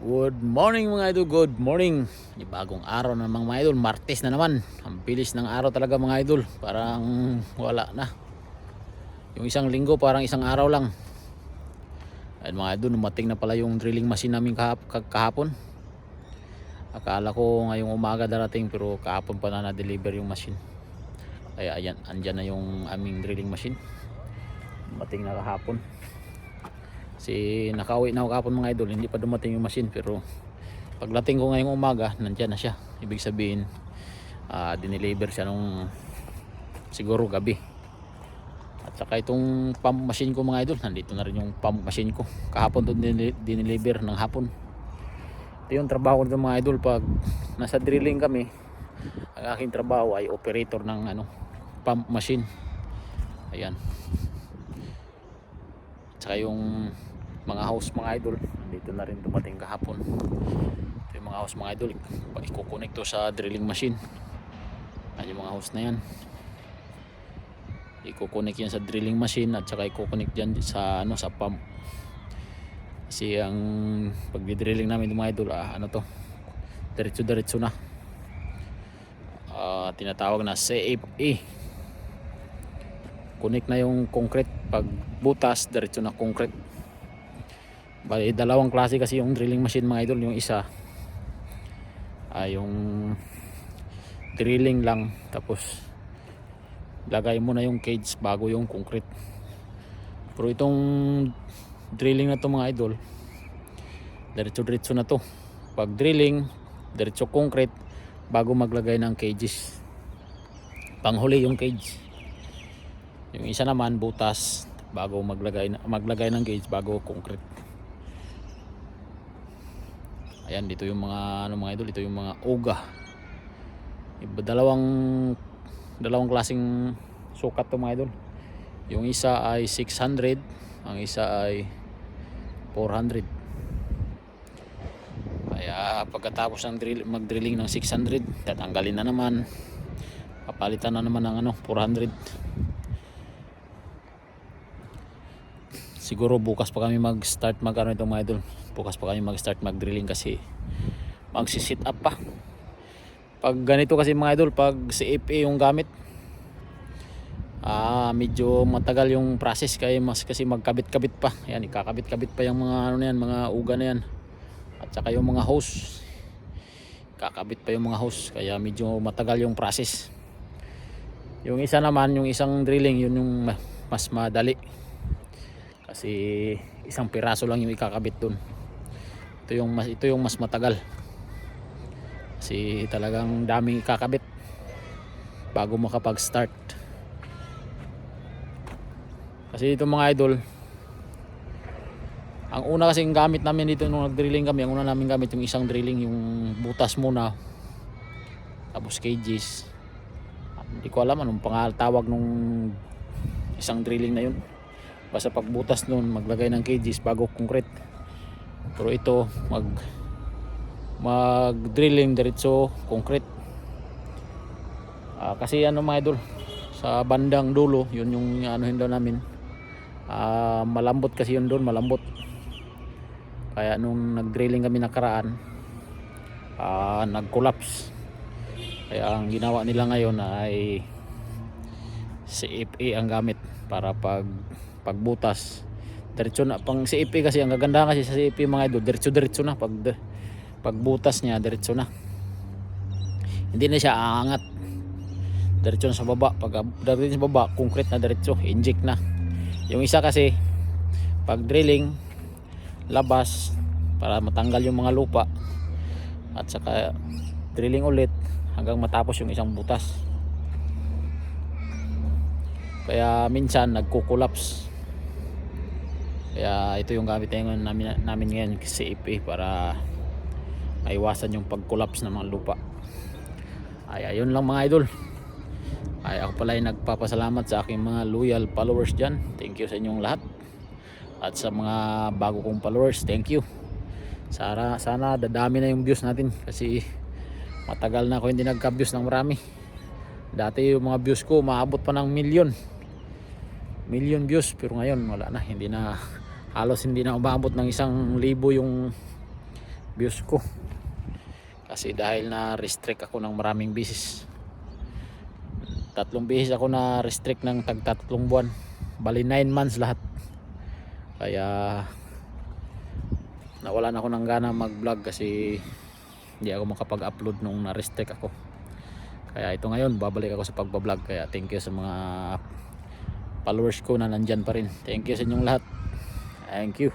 Good morning mga idol, good morning. Bagong araw na mga idol, Martes na naman. Ang bilis ng araw talaga mga idol. Parang wala na. Yung isang linggo parang isang araw lang. Ayun mga idol, numating na pala yung drilling machine namin kahap, kah- kahapon. Akala ko ngayong umaga darating pero kahapon pa na na-deliver yung machine. Kaya ayan, andyan na yung aming drilling machine. Dumating na kahapon Si nakauwi na ako kapon mga idol, hindi pa dumating yung machine pero pagdating ko ngayong umaga, nandyan na siya. Ibig sabihin, ah dineliver siya nung siguro gabi. At saka itong pump machine ko mga idol, nandito na rin yung pump machine ko. Kahapon doon dineli- dineliver ng hapon. Ito yung trabaho ko mga idol pag nasa drilling kami. Ang aking trabaho ay operator ng ano, pump machine. Ayan. Tsaka yung mga house mga idol, dito na rin dumating kahapon. Ito yung mga house mga idol, ikukunik to sa drilling machine. Ayan yung mga house na yan. Ikukunik yan sa drilling machine at saka ikukunik dyan sa ano sa pump. Kasi ang pagdi-drilling namin mga idol, ah, ano to, diretso-diretso na. Ah, tinatawag na CFE. Kunik na yung concrete pag butas, diretso na concrete. Bali, dalawang klase kasi yung drilling machine mga idol. Yung isa ay yung drilling lang tapos lagay mo na yung cage bago yung concrete. Pero itong drilling na to mga idol, diretso-diretso na to. Pag drilling, diretso concrete bago maglagay ng cages. Panghuli yung cage. Yung isa naman butas bago maglagay maglagay ng gauge bago concrete. Ayan dito yung mga ano mga idol, dito yung mga uga. Iba dalawang dalawang klaseng sukat to mga idol. Yung isa ay 600, ang isa ay 400. Kaya pagkatapos ng drill, mag-drilling ng 600, tatanggalin na naman. Papalitan na naman ng ano, 400. Siguro bukas pa kami mag-start mag ano itong mga idol. Bukas pa kami mag-start mag-drilling kasi magsi-sit up pa. Pag ganito kasi mga idol pag CFA yung gamit ah medyo matagal yung process kaya mas kasi magkabit-kabit pa. Yan ikakabit-kabit pa yung mga ano na yan mga uga na yan. At saka yung mga hose. Kakabit pa yung mga hose kaya medyo matagal yung process. Yung isa naman yung isang drilling yun yung ma- mas madali kasi isang piraso lang yung ikakabit dun. Ito yung mas ito yung mas matagal. Kasi talagang daming ikakabit bago makapag-start. Kasi ito mga idol ang una kasing gamit namin dito nung nag-drilling kami ang una namin gamit yung isang drilling yung butas muna. Tapos cages. Hindi ko alam anong pangal tawag nung isang drilling na yun basta pagbutas nun maglagay ng cages bago concrete. Pero ito mag mag drilling diretso concrete. Ah, kasi ano mga idol sa bandang dulo yun yung ano daw namin. Ah, malambot kasi yun doon malambot. Kaya nung nag drilling kami nakaraan ah, nag collapse kaya ang ginawa nila ngayon ay CFA ang gamit para pag pagbutas. Diretso na pang CFA kasi ang gaganda kasi sa CFA mga idol diretso diretso na pag pagbutas niya diretso na. Hindi na siya aangat. Diretso na sa baba pag diretso sa baba concrete na diretso inject na. Yung isa kasi pag drilling labas para matanggal yung mga lupa at saka drilling ulit hanggang matapos yung isang butas. Kaya minsan nagko-collapse kaya ito yung gamit ngayon namin, namin ngayon CFA para maiwasan yung pag-collapse ng mga lupa. Ay ayun lang mga idol. Ay ako pala ay nagpapasalamat sa aking mga loyal followers dyan. Thank you sa inyong lahat. At sa mga bago kong followers thank you. Sana, sana dadami na yung views natin kasi matagal na ako hindi nagka-views ng marami. Dati yung mga views ko maabot pa ng milyon million views pero ngayon wala na hindi na halos hindi na umabot ng isang libo yung views ko. Kasi dahil na restrict ako ng maraming bisis. Tatlong bihis ako na restrict ng tag tatlong buwan. Bali 9 months lahat. Kaya nawalan ako ng gana mag vlog kasi hindi ako makapag-upload nung na-restrict ako. Kaya ito ngayon babalik ako sa pagbablog. Kaya thank you sa mga followers ko na nandyan pa rin. Thank you sa inyong lahat thank you